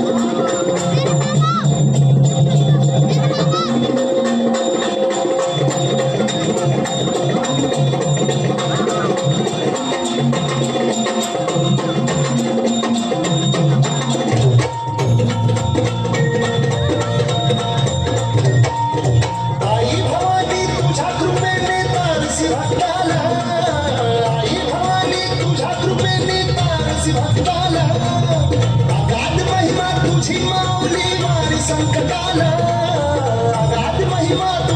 ¡Gracias!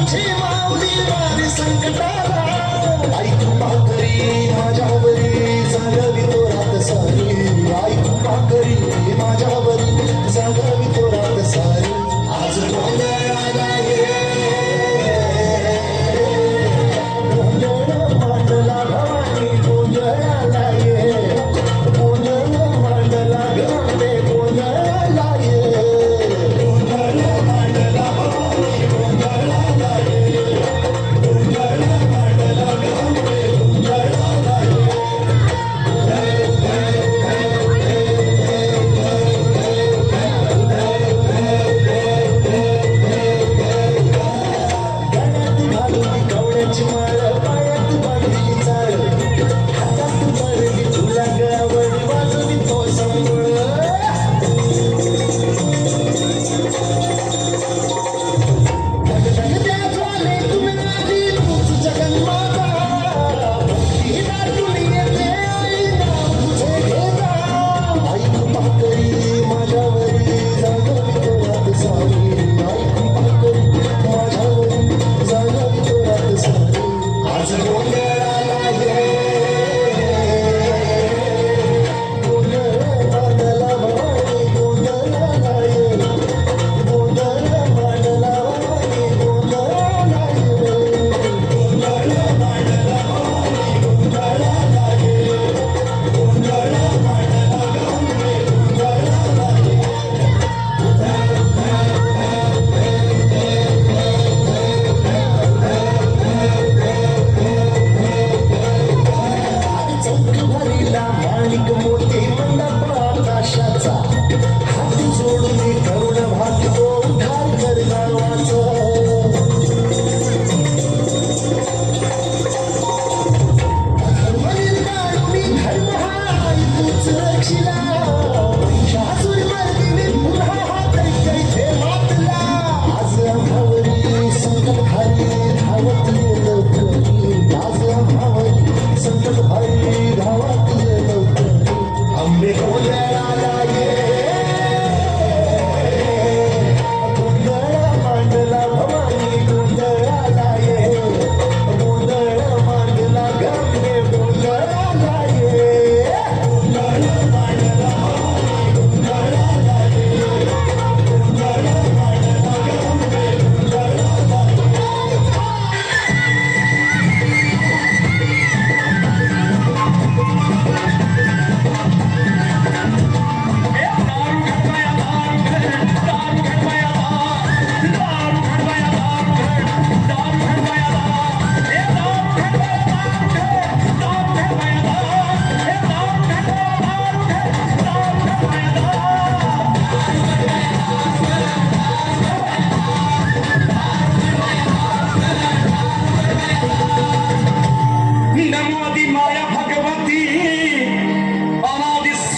तुझी मावली माझी संकटाला आई कृपा करी माझ्यावरी जगवी तो रात सारी. आई कृपा करी माझ्यावरी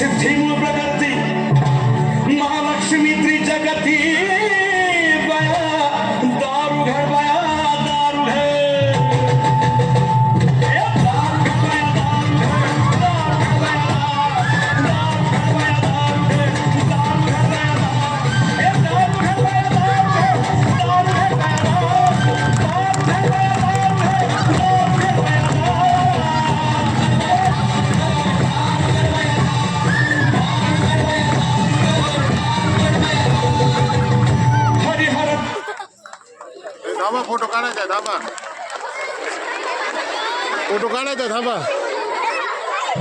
సిద్ధిము ప్రగతి మహాలక్ష్మి త్రిజగతి थांबा फोटो काढायचा थांबा फोटो काढायचा थांबा